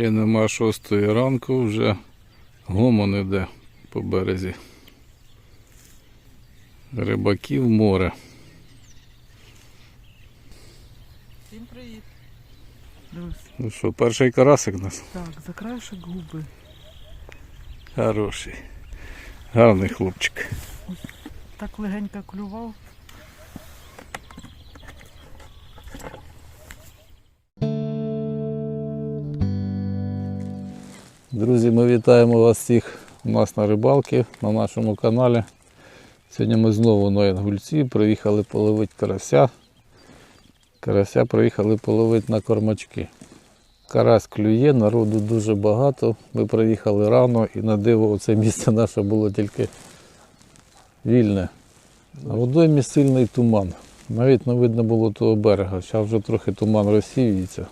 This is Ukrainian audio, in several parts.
Ще нема шостої ранку, вже гомон іде по березі. Рибаків море. Всім привіт. Ну що, перший карасик у нас так, за краєшок губи. хороший. Гарний хлопчик. Так легенько клював. Друзі, ми вітаємо вас всіх у нас на рибалці на нашому каналі. Сьогодні ми знову на Інгульці приїхали половити карася. Карася приїхали половити на кормачки. Карась клює, народу дуже багато. Ми приїхали рано і на диво це місце наше було тільки вільне. На водоймі сильний туман. Навіть не видно було того берега. Зараз вже трохи туман розсіюється.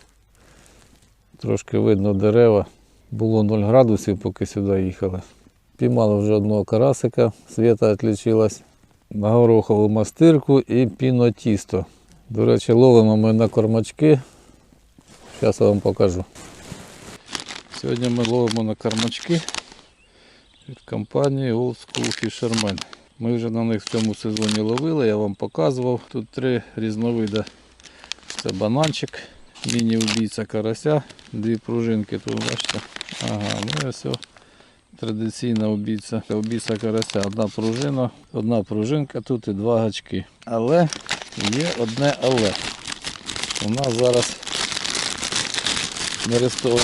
Трошки видно дерева. Було 0 градусів, поки сюди їхали. Піймали вже одного карасика, свята відлічилась на горохову мастирку і пінотісто. До речі, ловимо ми на кормачки. Зараз я вам покажу. Сьогодні ми ловимо на кормачки від компанії Old School Fisherman. Ми вже на них в цьому сезоні ловили, я вам показував. Тут три різновиди. Це бананчик, міні-убійця карася, дві пружинки тут бачите. Ага, ну і все. Традиційна убійця. Убійця карася. Одна пружина, одна пружинка тут і два гачки. Але є одне але. У нас зараз нерестове,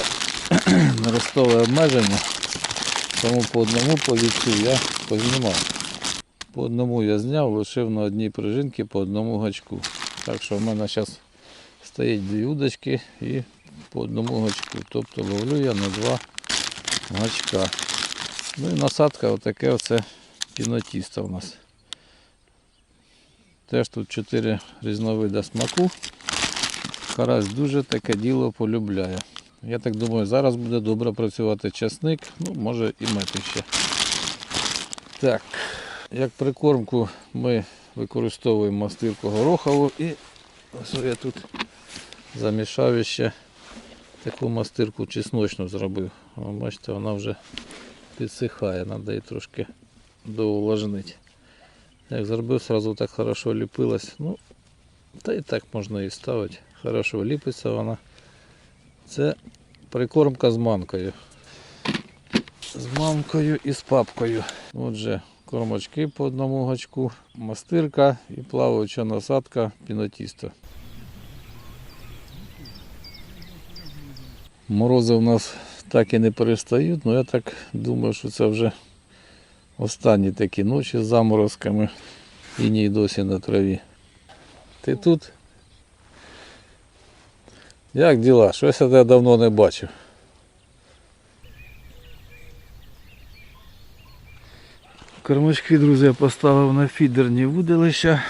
нерестове обмеження. Тому по одному повідцю я познімав. По одному я зняв, лишив на одній пружинці по одному гачку. Так що в мене зараз стоїть дві удочки і по одному гачку. Тобто ловлю я на два гачка. Ну і насадка отаке оце пінотісто у нас. Теж тут чотири різновида смаку. Карась дуже таке діло полюбляє. Я так думаю, зараз буде добре працювати часник, ну може і мети ще. Так, як прикормку ми використовуємо мастирку горохову і ось я тут замішав ще таку мастирку чесночну зробив. О, бачите, вона вже підсихає, треба її трошки доувлажнити. Як зробив, одразу так хорошо ліпилась. Ну, та і так можна і ставити. Хорошо ліпиться вона. Це прикормка з манкою. З мамкою і з папкою. Отже, кормочки по одному гачку, мастирка і плаваюча насадка пінотісто. Морози у нас так і не перестають, але я так думаю, що це вже останні такі ночі з заморозками і ні досі на траві. Ти тут? Як діла? Щось я тебе давно не бачив. Кормачки, друзі, поставив на фідерні вудилища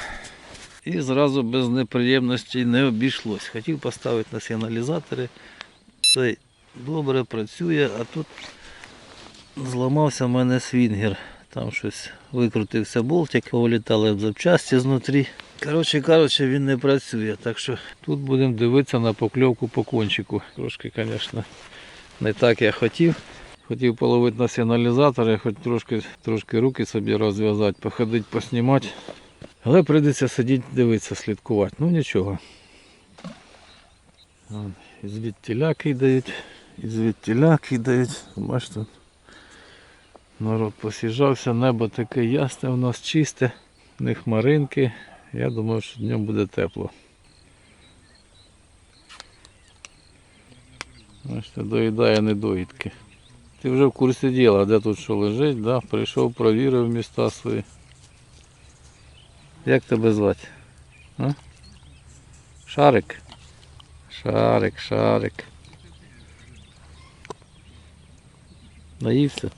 і зразу без неприємностей не обійшлось. Хотів поставити на сигналізатори. Цей добре працює, а тут зламався в мене свінгер. Там щось викрутився болтик, повилітали б запчасті знутрі. Коротше кажучи, він не працює. Так що тут будемо дивитися на покльовку по кончику. Трошки, звісно, не так я хотів. Хотів половити на сигналізатори, хоч трошки, трошки руки собі розв'язати, походити, поснімати. Але прийдеться сидіти, дивитися, слідкувати. Ну нічого. Звідтіля кидають, і звідтіля кидають. Бачите, народ посіжався, небо таке ясне у нас чисте, не хмаринки. Я думаю, що днем буде тепло. Бачите, доїдає недоїдки. Ти вже в курсі діла, де тут що лежить, да? прийшов, провірив міста свої. Як тебе звати? А? Шарик? Шарик, шарик. Наївся?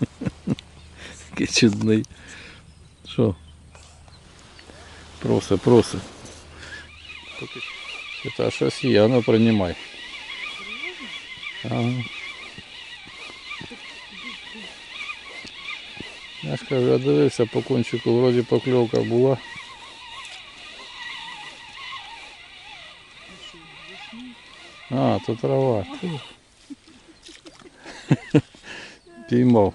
Який чудний. Що? Проси, проси. Це щось є, ну приймай. Ага. Я ж кажу, я дивився по кончику, вроді покльовка була. А, то трава. Піймав.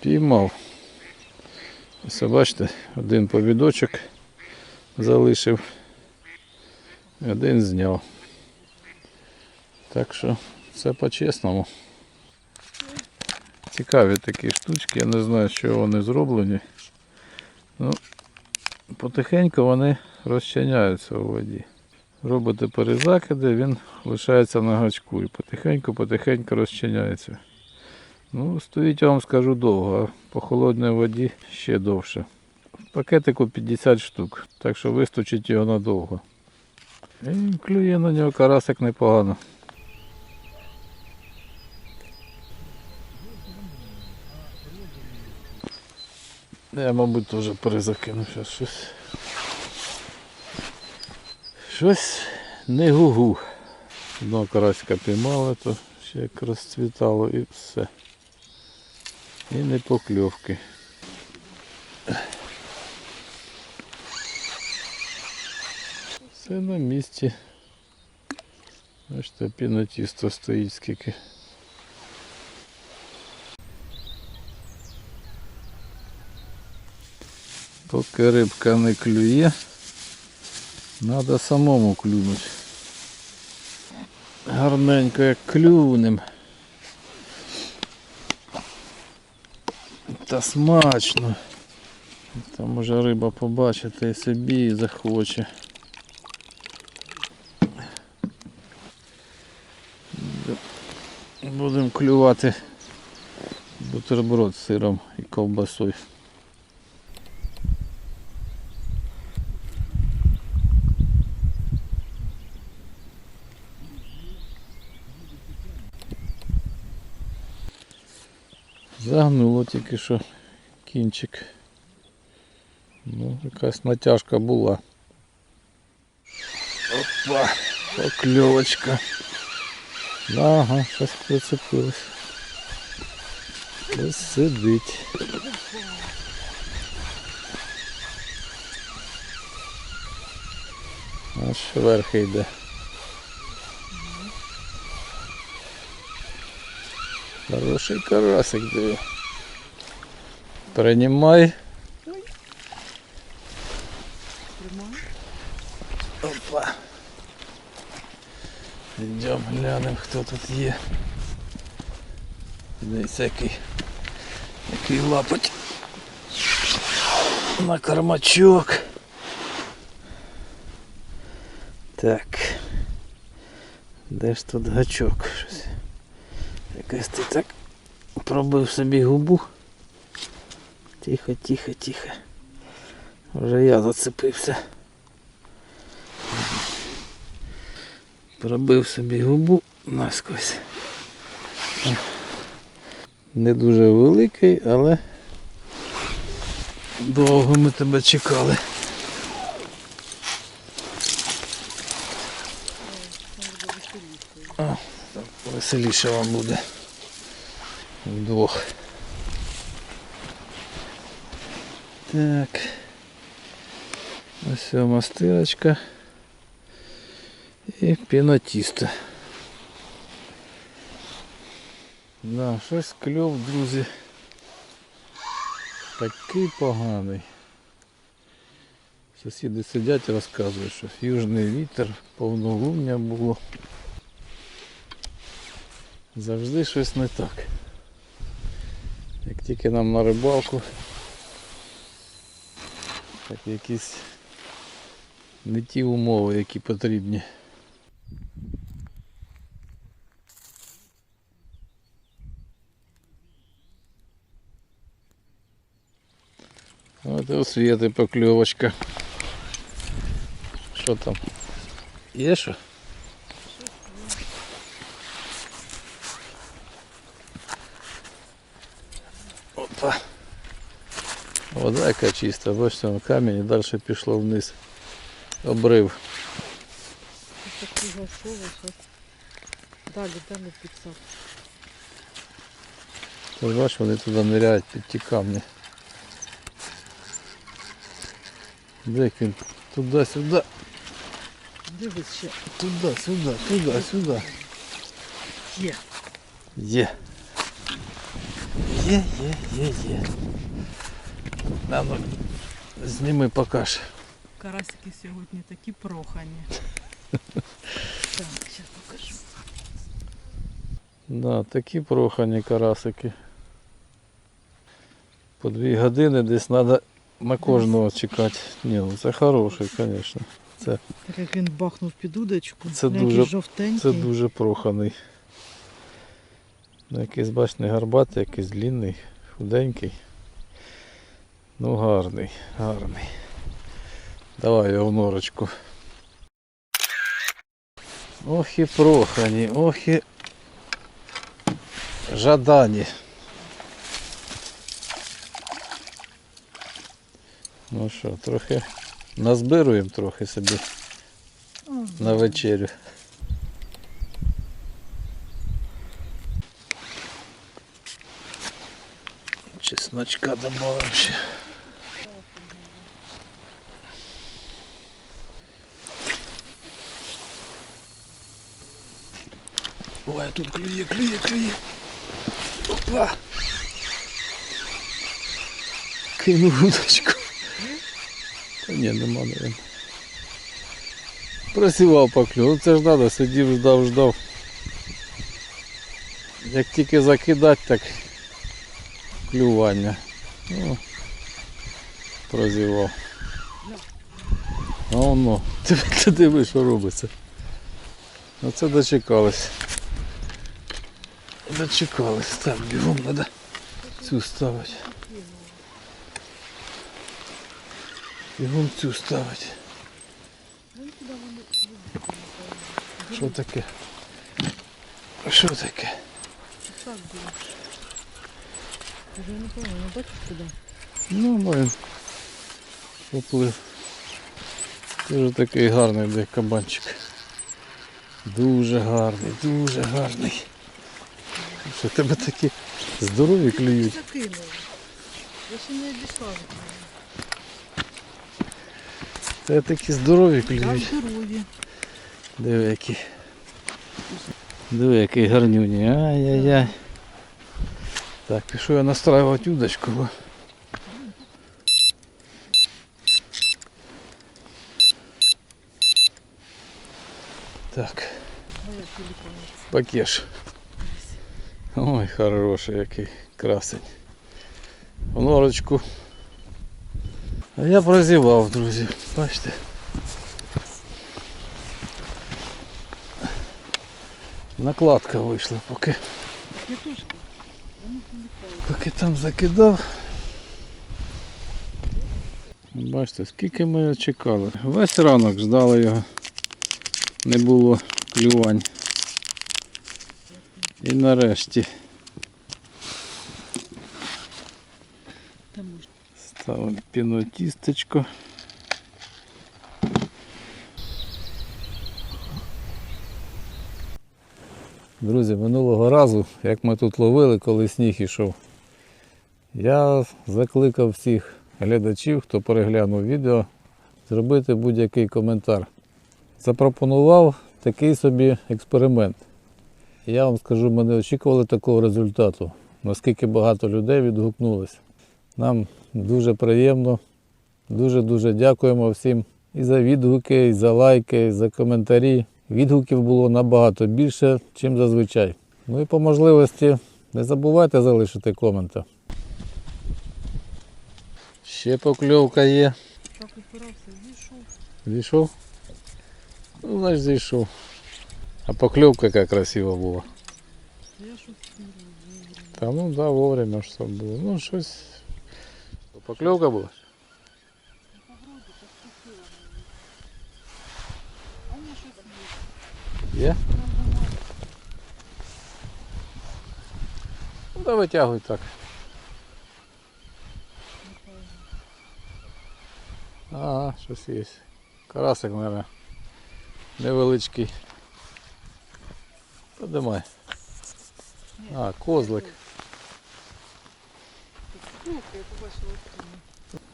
Піймав. Ось бачите, один повідочок залишив, один зняв. Так що все по-чесному. Цікаві такі штучки, я не знаю, чого вони зроблені. Ну, потихеньку вони розчиняються у воді. Робите перезакиди, він лишається на гачку і потихеньку-потихеньку розчиняється. Ну, стоїть, я вам скажу довго, а по холодній воді ще довше. Пакетику 50 штук, так що вистачить його надовго. І клює на нього карасик непогано. Я, мабуть, теж перезакину зараз щось. Щось не гугу. Одного карасика піймали, то ще як розцвітало і все. І не покльовки. Все на місці. Бачите, пінотісто стоїть скільки. Поки рибка не клює, треба самому клюнути. Гарненько як клюнем. Та смачно. Там може риба побачити і собі захоче. Будемо клювати бутерброд з сиром і ковбасою. Загнуло тільки що кінчик. Ну, якась натяжка була. Опа, покльовочка. Ага, щось прицепилось. Ось сидить. Аж вверх йде. Хороший карасик диви. Принимай. Опа. Йдемо глянемо, хто тут є. Десь який, який лапоть на кормачок. Так. Де ж тут гачок? Щось. Якось ти так пробив собі губу. Тихо, тихо, тихо. Вже я зацепився. Пробив собі губу наскось. Не дуже великий, але довго ми тебе чекали. А, так веселіше вам буде. Вдвох. Так. Ось мастирочка. І пінотісто. Да, щось кльов, друзі. Такий поганий. Сусіди сидять і розказують, що южний вітер, повнолуння було. Завжди щось не так. Як тільки нам на рибалку, так якісь не ті умови, які потрібні. От і у покльовочка. Що там? Є що? Вода яка чиста, бачите, там камінь і далі пішло вниз. Обрив. Ось такий гашовий, що далі, далі підсад. Ти ж бачиш, вони туди ниряють під ті камні. Де він? Туди-сюди, Дивись ще. туди-сюди, туди-сюди. Є. Є. Є, є, є, є. А ну, зніми покаж. Карасики сьогодні такі прохані. Так, зараз покажу. Да, такі прохані карасики. По дві години десь треба на кожного чекати. Ні, ну це хороший, звісно. Це, Так як він бахнув під удочку. Це дуже- жовтенький. це дуже проханий. Ну, якийсь, бач, не гарбатий, якийсь длинний, худенький. Ну гарний, гарний. Давай його в норочку. Ох і прохані, ох і жадані. Ну що, трохи назбируємо трохи собі на вечерю. Чесночка добавим ще. Тут клює, клює, клює. Опа. Кинув удочку. Та ні, нема, наверное. Просівав поклю. Ну це ж треба, сидів, ждав, ждав. Як тільки закидати, так клювання. Ну, прозівав. А воно. Ти, ти диви, що робиться. Ну це дочекались. Дочекались. Так, бігом треба цю ставити. Бігом цю ставити. Що таке? Що таке? Так ну куди? Ну, блин. Поплив. Дуже такий гарний де кабанчик. Дуже гарний, дуже гарний. Що тебе такі здорові клюють. Закинула. Я ще не дійшла. Тебе такі здорові Так, клюють. здорові. Диви які. Диви який гарнюні. Ай-яй-яй. Так, пішов я настраювати удочку. бо- Так. Моя телефон. Пакеш. Ой, хороший який красень. В норочку. А я прозівав, друзі. Бачите. Накладка вийшла, поки, поки там закидав. Бачите, скільки ми чекали. Весь ранок ждали його. Не було клювань. І нарешті ставимо пінотістечко. Друзі, минулого разу, як ми тут ловили, коли сніг ішов, я закликав всіх глядачів, хто переглянув відео, зробити будь-який коментар. Запропонував такий собі експеримент. Я вам скажу, ми не очікували такого результату, наскільки багато людей відгукнулося. Нам дуже приємно, дуже-дуже дякуємо всім і за відгуки, і за лайки, і за коментарі. Відгуків було набагато більше, ніж зазвичай. Ну і по можливості не забувайте залишити коменти. Ще покльовка є. Так упирався, зійшов. Зійшов? Ну, значить зійшов. А покльовка яка красива була. Я щось не розумію. Та ну да, вовремя ж все було. Ну щось. Покльовка була? А мені щось є. Є? Ну да витягуй так. Ага, щось є. Карасик, мабуть. Невеличкий. Подимай. А, козлик.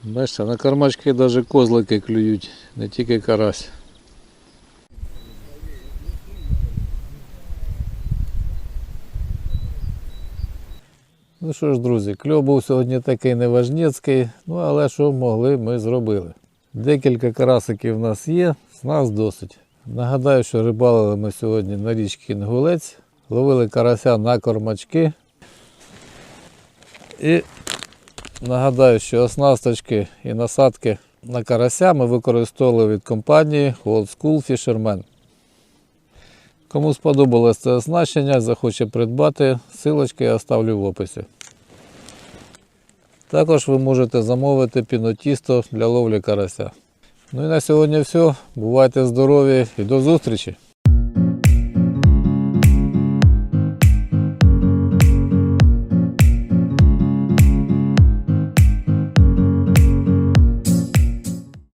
Бачите, на кормачки навіть козлики клюють, не тільки карась. Ну що ж, друзі, кльов був сьогодні такий неважнєцький, ну але що могли, ми зробили. Декілька карасиків в нас є, з нас досить. Нагадаю, що рибалили ми сьогодні на річці Інгулець, ловили карася на кормачки. І нагадаю, що оснасточки і насадки на карася ми використовували від компанії Old School Fisherman. Кому сподобалось це оснащення, захоче придбати, силочки я оставлю в описі. Також ви можете замовити пінотісто для ловлі карася. Ну і на сьогодні все. Бувайте здорові і до зустрічі!